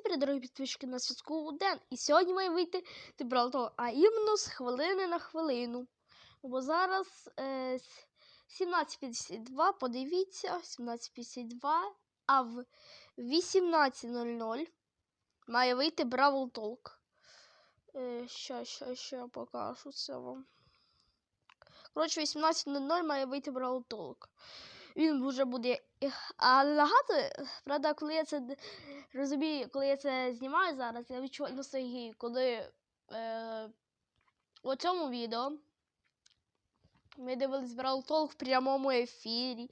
всі дорогі підписчики на зв'язку Ден. І сьогодні має вийти Тибралтор, а іменно з хвилини на хвилину. Бо зараз е, 17.52, подивіться, 17.52, а в 18.00 має вийти Бравл Толк. Е, ща, ща, ща покажу це вам. Коротше, 18.00 має вийти Бравл Толк. Він вже буде. А нагадую, правда, коли я це розумію, коли я це знімаю зараз, я відчуваю ностальгію, коли е, у цьому відео ми дивились Brawl Talk в прямому ефірі.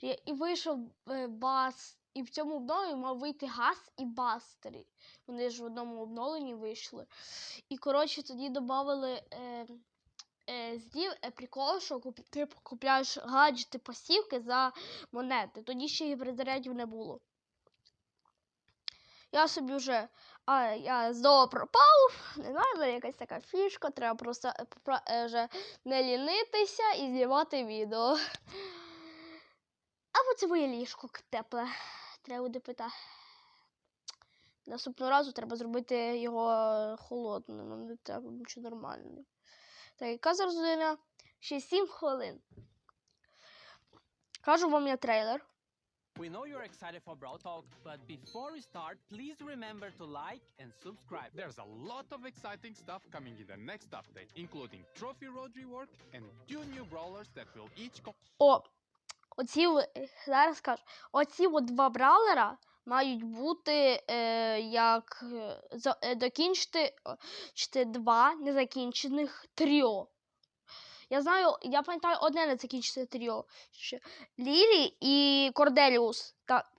І- вийшов е, бас. І в цьому обновленні мав вийти газ і бастери. Вони ж в одному обновленні вийшли. І коротше тоді додали е, здів, е, прикол, що ти купляєш гаджети посівки за монети. Тоді ще гібридзарядів не було. Я собі вже а, я знову пропав. Не знаю, якась така фішка. Треба просто е, е, вже не лінитися і знімати відео. Або це моє ліжко тепле. Треба буде питати. Наступного разу треба зробити його холодним, не треба нічого нормальне. Так, яка зараз година? Ще 7 хвилин. Кажу вам я трейлер. We know you're excited for Brawl Talk, but before we start, please remember to like and subscribe. There's a lot of exciting stuff coming in the next update, including Trophy Road rework and two new brawlers that will each co- О, оці в- зараз кажу, оці от два браулера мають бути е, як е, за- е, докінчити о, два незакінчених тріо. Я знаю, я пам'ятаю одне незакінчене тріо. Лілі і Корделіус. Так.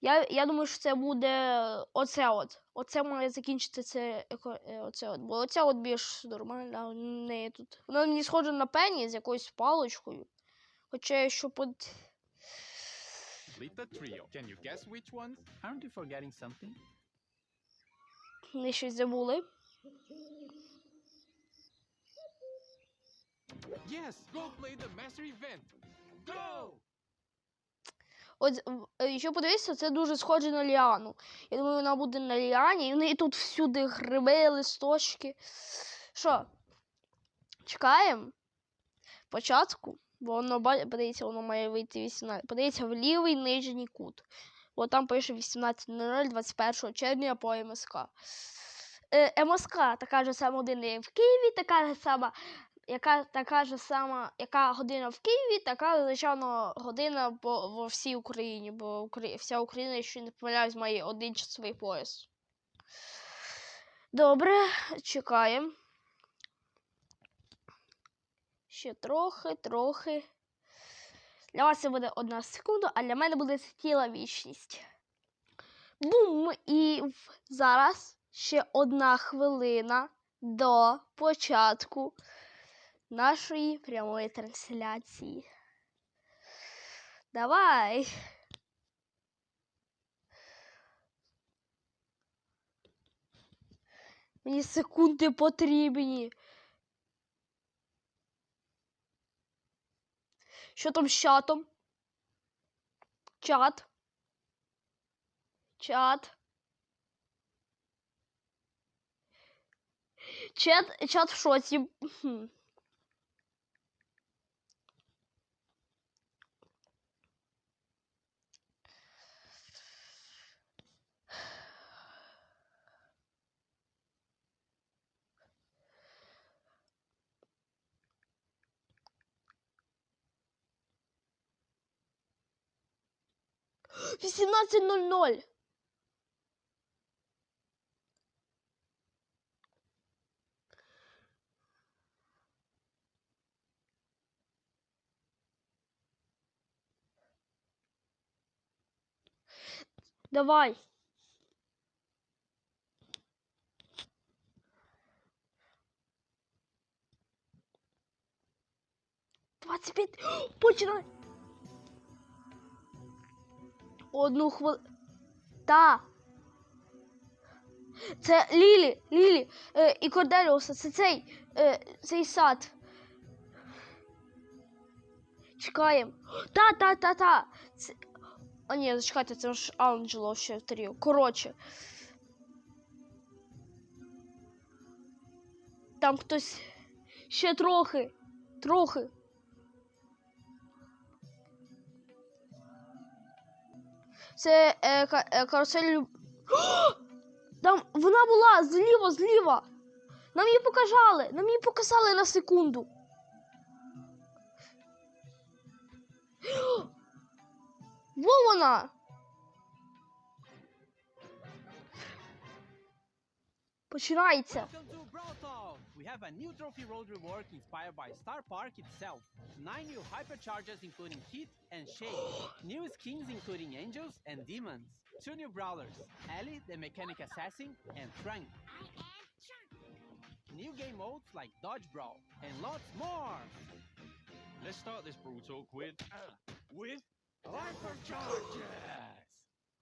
Я, я думаю, що це буде оце от. Оце має закінчити це, е, оце от. Бо оце от більш нормальна. а в тут. Вона мені схожа на пені з якоюсь паличкою. Хоча що под... complete the trio. Can you guess which ones? Aren't you forgetting something? Ми щось забули. Yes, go play the master event. Go! От е, якщо подивитися, це дуже схоже на Ліану. Я думаю, вона буде на Ліані, і в неї тут всюди гриби, листочки. Що? Чекаємо початку, бо воно подивіться, воно має вийти 18. Подивіться в лівий нижній кут. Бо там пише 18.00 21 червня по МСК. Е, МСК така ж сама година в Києві, така ж сама яка така ж сама, яка година в Києві, така, звичайно, година по, во всій Україні, бо Украї- вся Україна, якщо не помиляюсь, має один часовий пояс. Добре, чекаємо. Ще трохи, трохи. Для вас це буде одна секунда, а для мене буде ціла вічність. Бум! І зараз ще одна хвилина до початку нашої прямої трансляції. Давай. Мені секунди потрібні. Що там з чатом? Чат. Чат. Чат, чат в шоці. 18.00. Давай. Двадцать пять. Починай. одну хвилину. Та. Це Лілі, Лілі е, і Корделіуса. Це цей е, цей сад. Чекаємо. Та, та, та, та. Це... А ні, зачекайте, це ж Анджело ще вторів. Коротше. Там хтось ще трохи, трохи. Це е, е, карусель. Там вона була зліва, зліва. Нам її покажали. Нам її показали на секунду. Во вона! Починається. We have a new trophy road rework inspired by Star Park itself. Nine new hyperchargers including Heat and Shade. new skins including Angels and Demons. Two new brawlers, Ellie the Mechanic Assassin and Frank. New game modes like Dodge Brawl and lots more! Let's start this brawl talk with uh, With hyperchargers!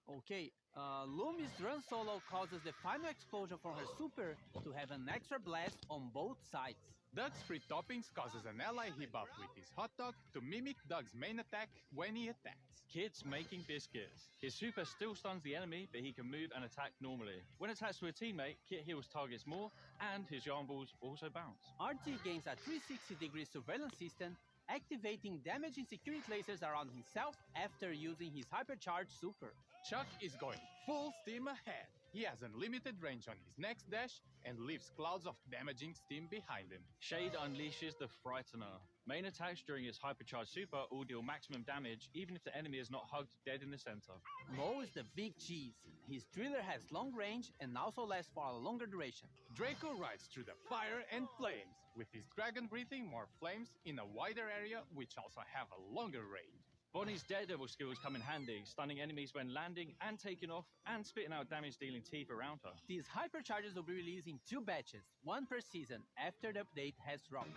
Okay, uh, Lumi's run solo causes the final explosion from her super to have an extra blast on both sides. Doug's free toppings causes an ally he buffed with his hot dog to mimic Doug's main attack when he attacks. Kids making biscuits. His super still stuns the enemy, but he can move and attack normally. When attached to a teammate, Kit heals targets more, and his yarn balls also bounce. RT gains a 360 degree surveillance system, activating damaging security lasers around himself after using his hypercharged super. Chuck is going full steam ahead. He has unlimited range on his next dash and leaves clouds of damaging steam behind him. Shade unleashes the Frightener. Main attacks during his hypercharged super all deal maximum damage, even if the enemy is not hugged dead in the center. Mo is the big cheese. His driller has long range and also lasts for a longer duration. Draco rides through the fire and flames, with his dragon breathing more flames in a wider area, which also have a longer range. Bonnie's Daredevil skills come in handy, stunning enemies when landing and taking off, and spitting out damage dealing teeth around her. These hyperchargers will be released in two batches, one per season, after the update has dropped.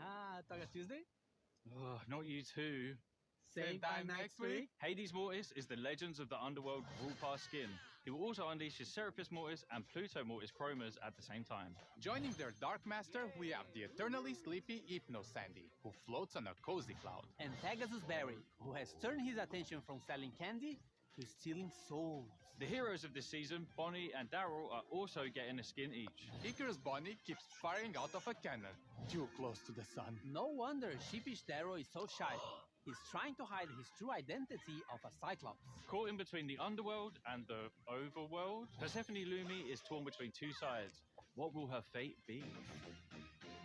Ah, Taga Tuesday? Ugh, not you too. Same time next week. Hades Mortis is the Legends of the Underworld Brawl Pass skin. He will also unleash his Serapis Mortis and Pluto Mortis chromas at the same time. Joining their Dark Master, we have the eternally sleepy Hypno Sandy, who floats on a cozy cloud. And Pegasus Berry, who has turned his attention from selling candy to stealing souls. The heroes of this season, Bonnie and Daryl, are also getting a skin each. Icarus Bonnie keeps firing out of a cannon, too close to the sun. No wonder Sheepish Daryl is so shy. He's trying to hide his true identity of a Cyclops. Caught in between the underworld and the overworld, Persephone Lumi is torn between two sides. What will her fate be?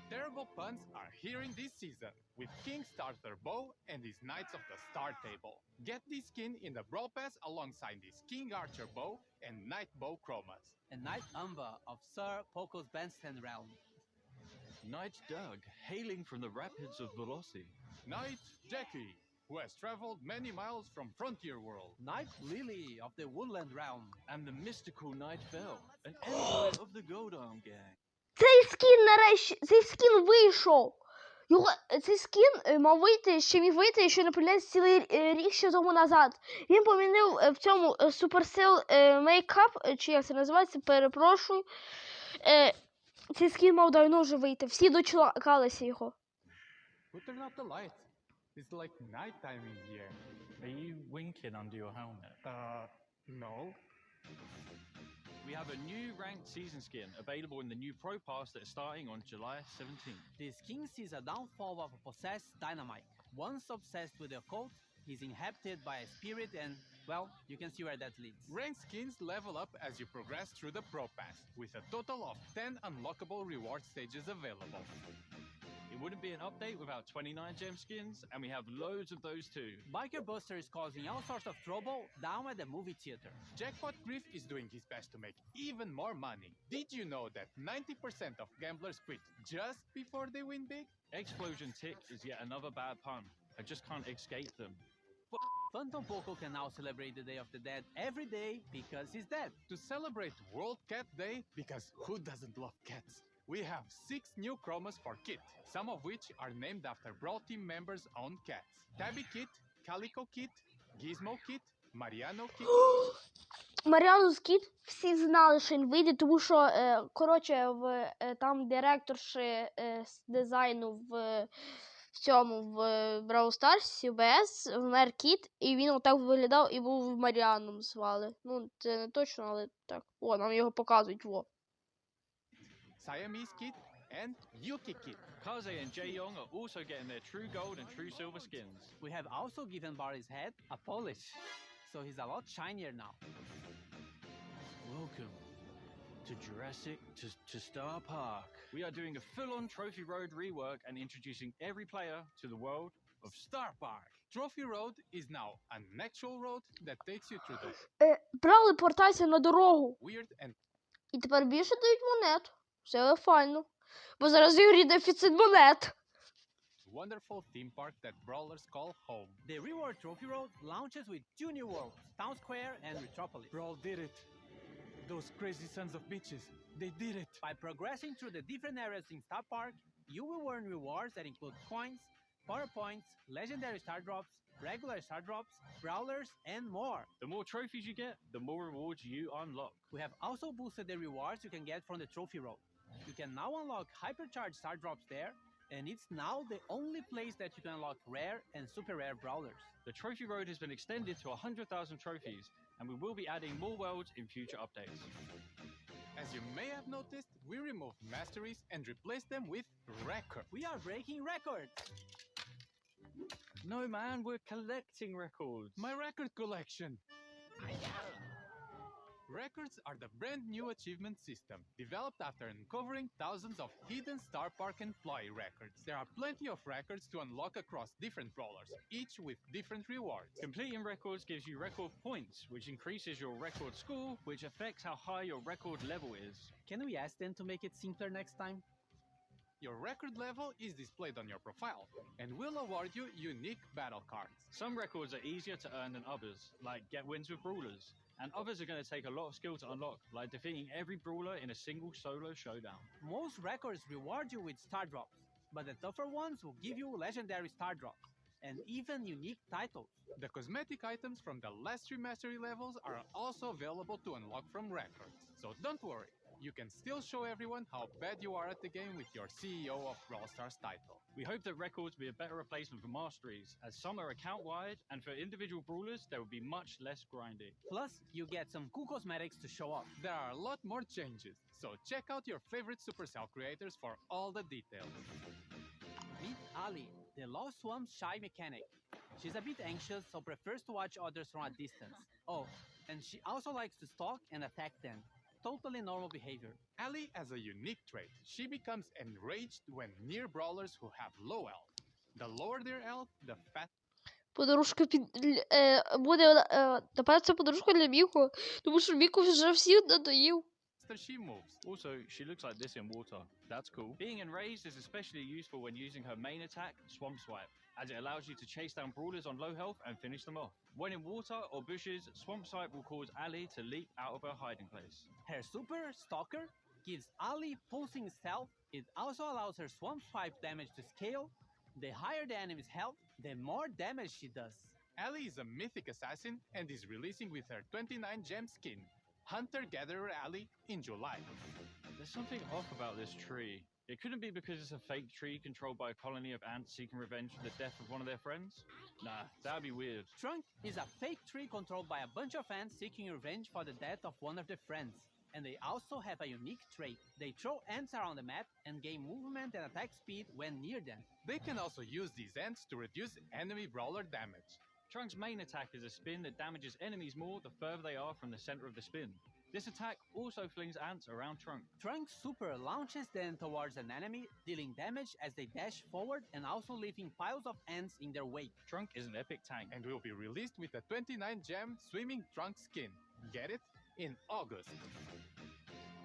Terrible puns are here in this season, with King Starter Bow and his Knights of the Star Table. Get this skin in the Brawl Pass alongside this King Archer Bow and Knight Bow Chromas. And Knight Umber of Sir Poco's Bandstand realm. Knight Doug, hailing from the rapids of Velocity. Knight Jackie, who has traveled many miles from Frontier World. Knight Lily of the Woodland realm. And the mystical Knight Bell, an envoy of the Goldarm Gang. Цей скін нарешті. Цей скін вийшов. Його цей скін е, мав вийти, ще міг вийти, що не помиляюсь, цілий е, рік ще тому назад. Він помінив е, в цьому е, суперсил е, мейкап, чи як це називається, перепрошую. Е, цей скін мав давно вже вийти. Всі дочекалися його. Who turned off the lights? It's like nighttime in here. Are you winking under your helmet? Uh, no. We have a new ranked season skin available in the new Pro Pass that is starting on July 17th. This king sees a downfall of a possessed dynamite. Once obsessed with the occult, he's inhabited by a spirit and, well, you can see where that leads. Rank skins level up as you progress through the Pro Pass, with a total of 10 unlockable reward stages available. Wouldn't be an update without 29 gem skins, and we have loads of those too. Biker Buster is causing all sorts of trouble down at the movie theater. Jackpot Griff is doing his best to make even more money. Did you know that 90% of gamblers quit just before they win big? Explosion Tick is yet another bad pun. I just can't escape them. Phantom Poco can now celebrate the Day of the Dead every day because he's dead. To celebrate World Cat Day, because who doesn't love cats? We have six new chromas for Kit, some of which are named after Brawl Team members' own cats. Tabby Kit, Calico Kit, Gizmo Kit, Mariano Kit, Маріану Скіт всі знали, що він вийде, тому що, е, коротше, в, е, там директорші е, з дизайну в, в цьому в Brawl Stars UBS вмер кіт, і він отак виглядав і був Маріаном звали. Ну, це не точно, але так. О, нам його показують, во. Siamese Kit, and Yuki Kit. Kaze and Jae-Young are also getting their true gold and true silver skins. We have also given Barley's head a polish, so he's a lot shinier now. Welcome to Jurassic to, to Star Park. We are doing a full-on Trophy Road rework and introducing every player to the world of Star Park. Trophy Road is now an actual road that takes you through the Е, Бравл, портайся на дорогу. weird and І тепер більше дають монет. Все файно. Бо зараз в ігрі дефіцит монет. wonderful theme park that brawlers call home. The Reward Trophy Road launches with two new worlds, Town Square and Metropolis. Brawl did it. Those crazy sons of bitches. They did it. By progressing through the different areas in Star Park, you will earn rewards that include coins, power points, legendary star drops, regular star drops, brawlers, and more. The more trophies you get, the more rewards you unlock. We have also boosted the rewards you can get from the Trophy Road. You can now unlock hypercharged star drops there, and it's now the only place that you can unlock rare and super rare brawlers. The Trophy Road has been extended to 100,000 trophies, and we will be adding more worlds in future updates. As you may have noticed, we removed masteries and replaced them with records. We are breaking records! No, man, we're collecting records. My record collection. Records are the brand new achievement system developed after uncovering thousands of hidden Star Park employee records. There are plenty of records to unlock across different brawlers, each with different rewards. Completing records gives you record points, which increases your record score, which affects how high your record level is. Can we ask them to make it simpler next time? Your record level is displayed on your profile and will award you unique battle cards. Some records are easier to earn than others, like get wins with brawlers, and others are going to take a lot of skill to unlock, like defeating every brawler in a single solo showdown. Most records reward you with star drops, but the tougher ones will give you legendary star drops and even unique titles. The cosmetic items from the last three mastery levels are also available to unlock from records. So don't worry, you can still show everyone how bad you are at the game with your CEO of Brawl Stars title. We hope that records will be a better replacement for masteries, as some are account wide, and for individual brawlers, there will be much less grinding. Plus, you get some cool cosmetics to show off. There are a lot more changes, so check out your favorite Supercell creators for all the details. Meet Ali, the Lost Swamp shy mechanic. She's a bit anxious, so prefers to watch others from a distance. Oh, and she also likes to stalk and attack them Totally normal behavior. Ali has a unique trait. She becomes enraged when near brawlers who have low health. The lower their health, the faster Подружка під л- е, буде. Е, тепер це подружка для Міко. Тому що Міко вже всіх надоїв. she moves. Also, she looks like this in water. That's cool. Being enraged is especially useful when using her main attack, Swamp Swipe, as it allows you to chase down brawlers on low health and finish them off. When in water or bushes, Swamp Swipe will cause Ali to leap out of her hiding place. Her super, Stalker, gives Ali pulsing stealth. It also allows her Swamp Swipe damage to scale. The higher the enemy's health, the more damage she does. Ali is a mythic assassin and is releasing with her 29 gem skin, Hunter Gatherer Ali, in July. There's something off about this tree. It couldn't be because it's a fake tree controlled by a colony of ants seeking revenge for the death of one of their friends? Nah, that'd be weird. Trunk is a fake tree controlled by a bunch of ants seeking revenge for the death of one of their friends. And they also have a unique trait. They throw ants around the map and gain movement and attack speed when near them. They can also use these ants to reduce enemy brawler damage. Trunk's main attack is a spin that damages enemies more the further they are from the center of the spin. This attack also flings ants around Trunk. Trunk's super launches them towards an enemy, dealing damage as they dash forward and also leaving piles of ants in their wake. Trunk is an epic tank. and will be released with a 29 gem swimming trunk skin. Get it? In August.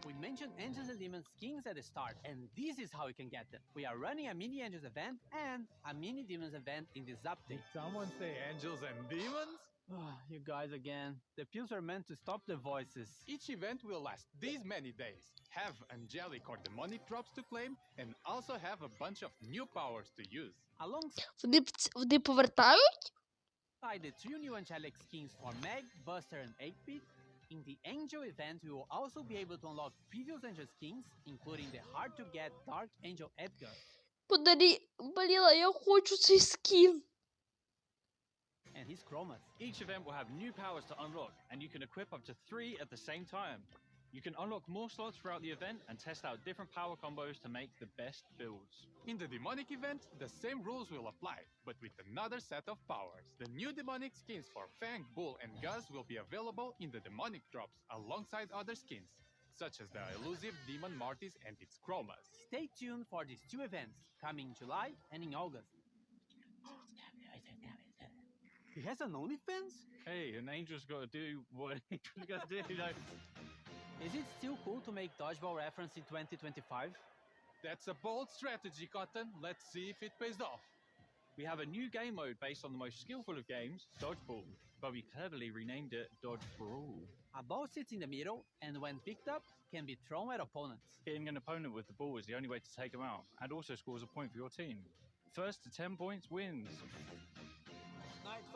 We mentioned Angels and Demons skins at the start, and this is how you can get them. We are running a mini Angels event and a mini Demons event in this update. someone say angels and demons? you guys again. The pills are meant to stop the voices. Each event will last these many days. Have angelic or demonic drops to claim, and also have a bunch of new powers to use. Alongside Вони, п- ц- вони повертають? the two new angelic skins for Meg, Buster, and 8-Bit, in the Angel event, we will also be able to unlock previous Angel skins, including the hard-to-get Dark Angel Edgar. Подарі, Бліла, я хочу цей скін. and his chromas. Each event will have new powers to unlock, and you can equip up to three at the same time. You can unlock more slots throughout the event and test out different power combos to make the best builds. In the demonic event, the same rules will apply, but with another set of powers. The new demonic skins for Fang, Bull, and Guz will be available in the demonic drops alongside other skins, such as the elusive Demon Martis and its Chromas. Stay tuned for these two events coming in July and in August. He has an OnlyFans? Hey, an angel's got to do what he's got to do. You know? Is it still cool to make dodgeball reference in 2025? That's a bold strategy, Cotton. Let's see if it pays off. We have a new game mode based on the most skillful of games, Dodgeball, but we cleverly renamed it Dodge Brawl. A ball sits in the middle and when picked up can be thrown at opponents. Hitting an opponent with the ball is the only way to take them out, and also scores a point for your team. First to 10 points wins.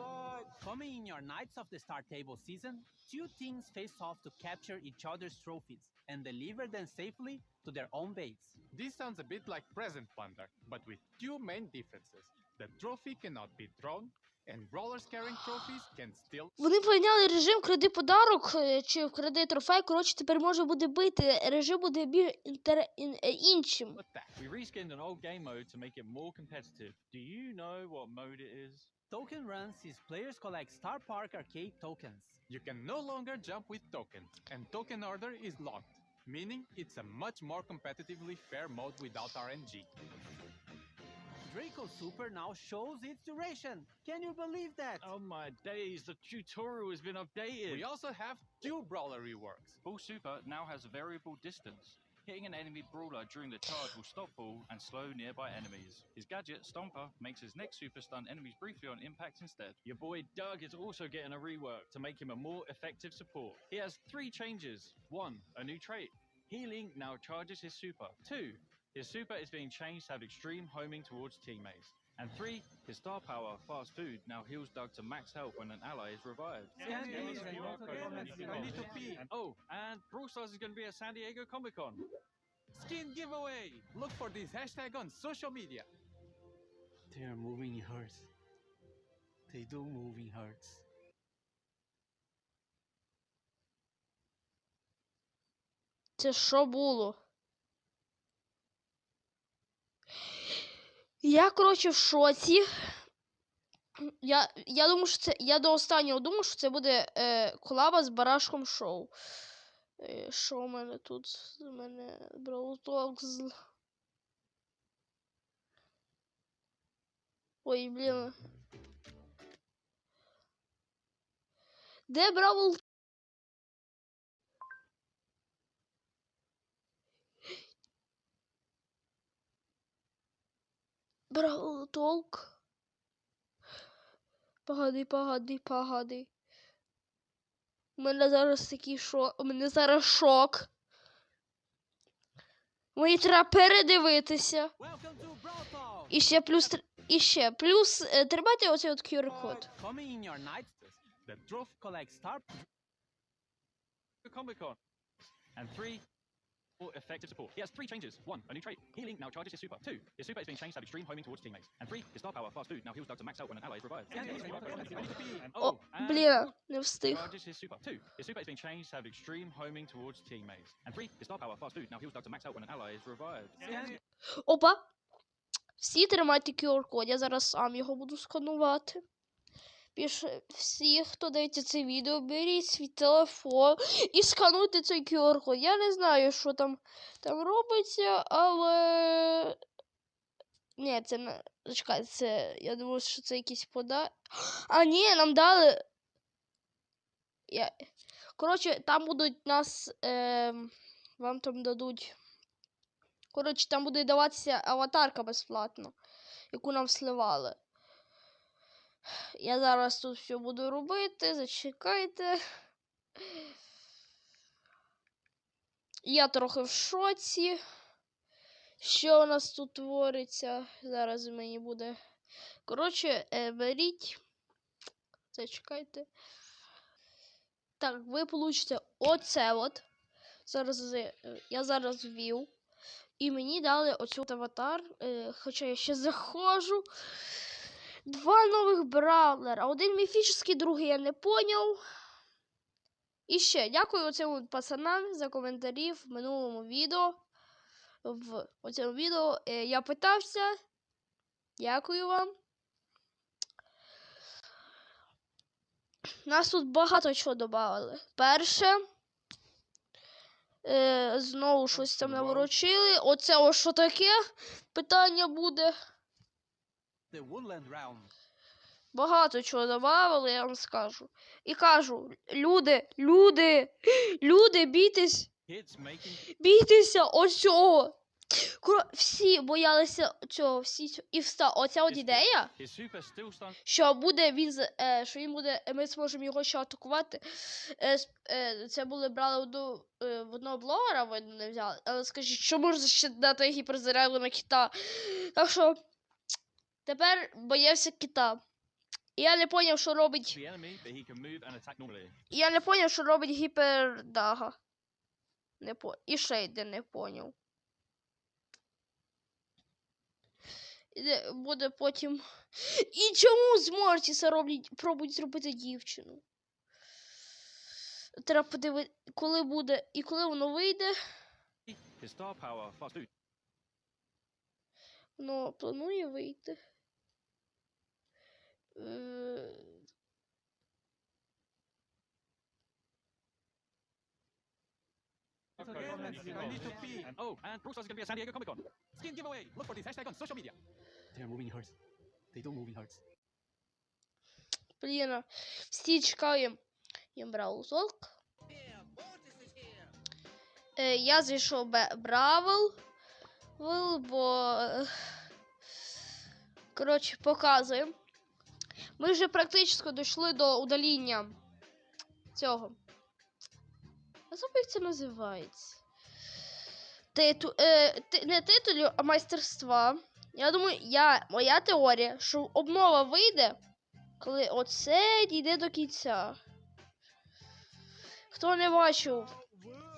Night fight! Coming in your Knights of the Star Table season, two teams face off to capture each other's trophies and deliver them safely to their own base. This sounds a bit like present plunder, but with two main differences. The trophy cannot be thrown, and brawlers carrying trophies can still Вони поміняли режим кради подарок е, чи вкради трофей. Коротше, тепер може буде бити. Режим буде більш інтер... ін- е, іншим. attack. We reskinned an old game mode to make it more competitive. Do you know what mode it is? Token runs is players collect Star Park arcade tokens. You can no longer jump with tokens, and token order is locked, meaning it's a much more competitively fair mode without RNG. Draco Super now shows its duration. Can you believe that? Oh my days, the tutorial has been updated. We also have two brawler reworks. Bull Super now has variable distance. Hitting an enemy brawler during the charge will stop Bull and slow nearby enemies. His gadget, Stomper, makes his next super stun enemies briefly on impact instead. Your boy Doug is also getting a rework to make him a more effective support. He has three changes. One, a new trait. Healing now charges his super. Two, his super is being changed to have extreme homing towards teammates. And three, his star power, fast food, now heals Doug to max health when an ally is revived. San Diego rework again. I need to pee. Oh, and Brawl Stars is going to be at San Diego Comic Con. Skin giveaway! Look for this hashtag on social media. They are moving in hearts. They do move in hearts. Це що було? Я, коротше, в шоці. Я, я думаю, що це. Я до останнього думав, що це буде е, колаба з барашком шоу. Е, що в мене тут? У мене Brawl Talks. Ой, блін. Де Бравл Бравл толк. Погоди, погоди, погоди. У мене зараз такий шок. У мене зараз шок. Мені треба передивитися. І ще плюс. І ще плюс. е, Тримайте оцей от QR-код. And three, effective support. He has three changes. One, a new trait. Healing now charges his super. Two, his super is being changed to have extreme homing towards teammates. And three, his star power, fast food, now heals Doug to max out when an ally is revived. San Diego rework again. О, and блін, не встиг. charges his super. Two, his super is being changed to have extreme homing towards teammates. And three, his star power, fast food, now heals Doug to max out when an ally is revived. Опа. Всі тримайте QR-код, я зараз сам його буду сканувати. Піше, всі, хто дивиться це відео, беріть свій телефон і скануйте цей QR-код. Я не знаю, що там, там робиться, але. Ні, це не. Чекай, це. Я думаю, що це якісь пода. А, ні, нам дали. Я... Коротше, там будуть нас. Е... Вам там дадуть. Коротше, там буде даватися аватарка безплатно, яку нам сливали. Я зараз тут все буду робити, зачекайте. Я трохи в шоці. Що у нас тут твориться? Зараз мені буде. Коротше, е, беріть. Зачекайте. Так, ви получите оце от. Зараз е, я зараз ввів. І мені дали оцю аватар. Е, хоча я ще заходжу. Два нових бравлера. Один міфічний, другий я не поняв. І ще дякую цим от пацанам за коментарі в минулому відео. В цьому відео е, я питався. Дякую вам. Нас тут багато чого додали. Перше. Е, знову щось там наворочили. Оце ось що таке питання буде. Багато чого додавали, я вам скажу. І кажу, люди, люди, люди, бійтесь, бійтеся оцього. Всі боялися цього, всі цього. І вста, оця от ідея, що буде він, е, що він буде, ми зможемо його ще атакувати. Е, е, це були брали одну, в одного блогера, ви не взяли. Але скажіть, що можна ще дати гіперзаряду на кита? Так що тепер боявся кита. І я не зрозумів, що робить. Normally. Я не поняв, що робить гіпердага. Не по... І шейдер не поняв. Іде- Буде потім. І чому з Мортіса роблять, пробують зробити дівчину? Треба подивити, коли буде і коли воно вийде. Воно планує вийти. Е, Okay, I need to pee. And, oh, and Brewster's going to be at San Diego Comic Con. Skin giveaway. Look for this hashtag on social media. They are moving hearts. They don't move in hearts. Блін, всі чекаємо. Я брав толк. Е, я зайшов Бравл. Вил, бо. е, Коротше, показуємо. Ми вже практично дійшли до удаління цього. А як це називається. Титу, е, ти, не титулю, а майстерства. Я думаю, я, моя теорія, що обнова вийде, коли оце дійде до кінця. Хто не бачив,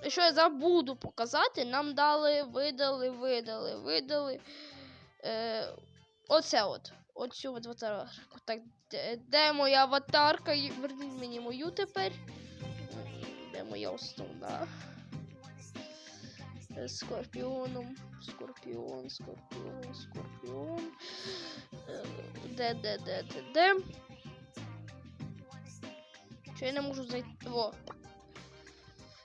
що я забуду показати, нам дали, видали, видали, видали. Е, оце от. Оцю от аватарку. Так, де, де моя аватарка? Верніть мені мою тепер. Де моя основна? З Скорпіоном. Скорпіон, скорпіон, скорпіон. Де, де, де, де, де? Що я не можу зайти? Во.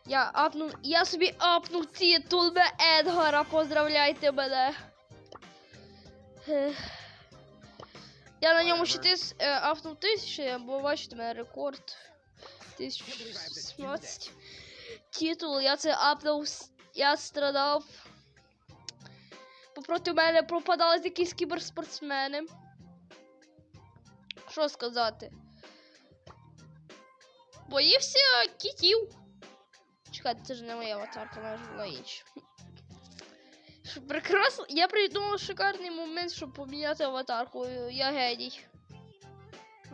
Я апнув. Я собі апнув титул на Едгара. Поздравляйте мене. Я на ньому ще тис, е, апнув тисячу, бо бачите, у мене рекорд. 1017 титул. Я це апнув. Я страдав. Проти мене пропадали якісь кіберспортсмени. Що сказати? Боївся кітів. Чекайте, це ж не моя аватарка, вона ж була інша. Прекрасно. Я придумав шикарний момент, щоб поміняти аватарку. Я геній.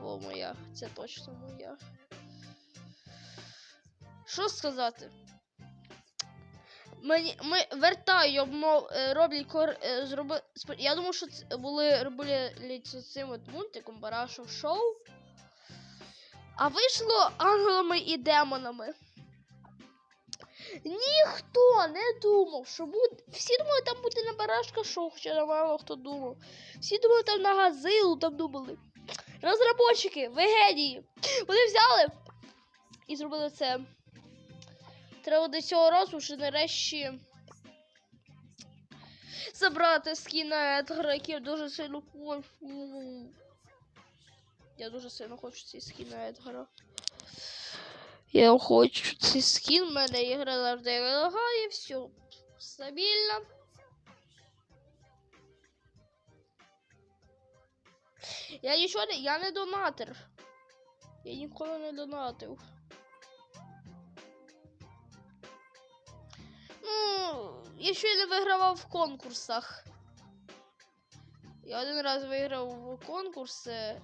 О, моя. Це точно моя. Що сказати? Мені, ми вертаю, обмов, е, роблять кор, е, зроби, Я думав, що це були робили цим от мультиком Барашов шоу. А вийшло ангелами і демонами. Ніхто не думав, що буде. Всі думали, там буде на барашка шоу, хоча мало хто думав. Всі думали там на газилу, там думали. Розробочики, ви. Вони взяли і зробили це. Треба до цього разу вже нарешті забрати скіна Едгара, який дуже сильно хочу. Я дуже сильно хочу цей скін на Едгара. Я хочу цей скін, в мене ігра завжди лагає, все стабільно. Я нічого не. Я не донатор. Я ніколи не донатив. Ну, я ще не вигравав в конкурсах. Я один раз виграв в конкурс. Е,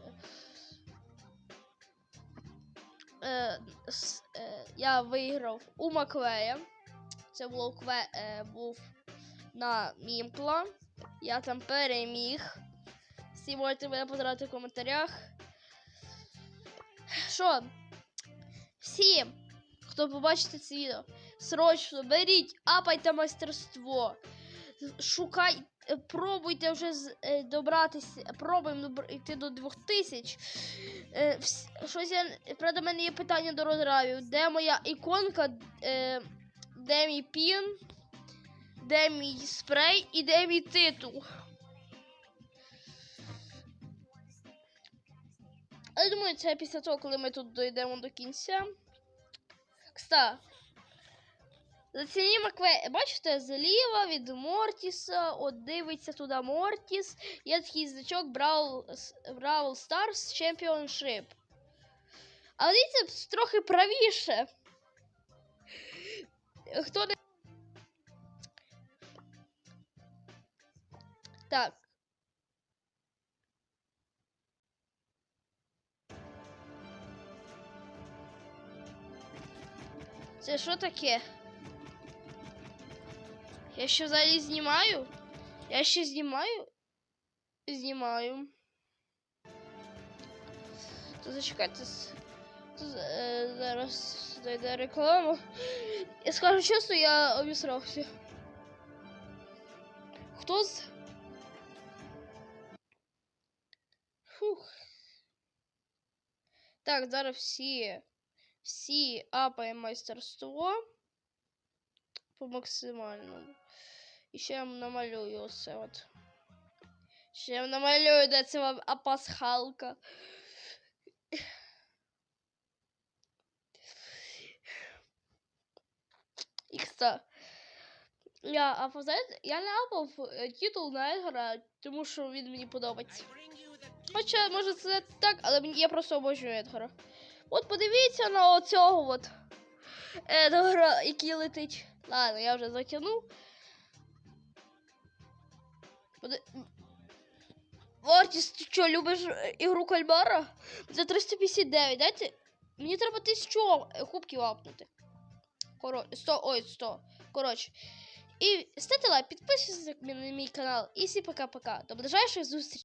е, е, я виграв у Маквея. Це було кве, е, був на Мімпла. Я там переміг. Всі можете мене поздравити в коментарях. Що? Всі, хто побачите це відео. Срочно беріть, апайте майстерство. Шукай, е, пробуйте вже е, добратися, пробуємо йти до 2000. Е, щось я, правда, в мене є питання до розравів. Де моя іконка, де мій пін, де мій спрей і де мій титул. Але думаю, це після того, коли ми тут дійдемо до кінця. Кста. Зацінімо кве. Бачите, зліва від Мортіса, от дивиться туди Мортіс. Є такий значок Brawl, Brawl Stars Championship. Але дивіться, трохи правіше. Хто не. Так. Це що таке? Я що взагалі знімаю? Я ще знімаю? Знімаю. То зачекайте. с- то з- е, зараз дойде реклама. Я скажу чесно, я обісрався. Хто з. Фух. Так, зараз всі. Всі апаємо майстерство По максимальному. І ще я намалюю оце от. Ще я намалюю, де це вам а пасхалка. Ікста. Я знаєте, я не апав е, титул на Едгара, тому що він мені подобається. Хоча, може, це не так, але я просто обожнюю Едгара. От подивіться на оцього от Едгара, який летить. Ладно, я вже затягнув. Поди... Вартість, ти що, любиш е, ігру кальмара? За 359, дайте. Мені треба тисячу е, кубків апнути. Коротше, 100, ой, 100. Коротше. І ставте лайк, підписуйтесь на мій канал. І всі пока-пока. До ближайших зустрічей.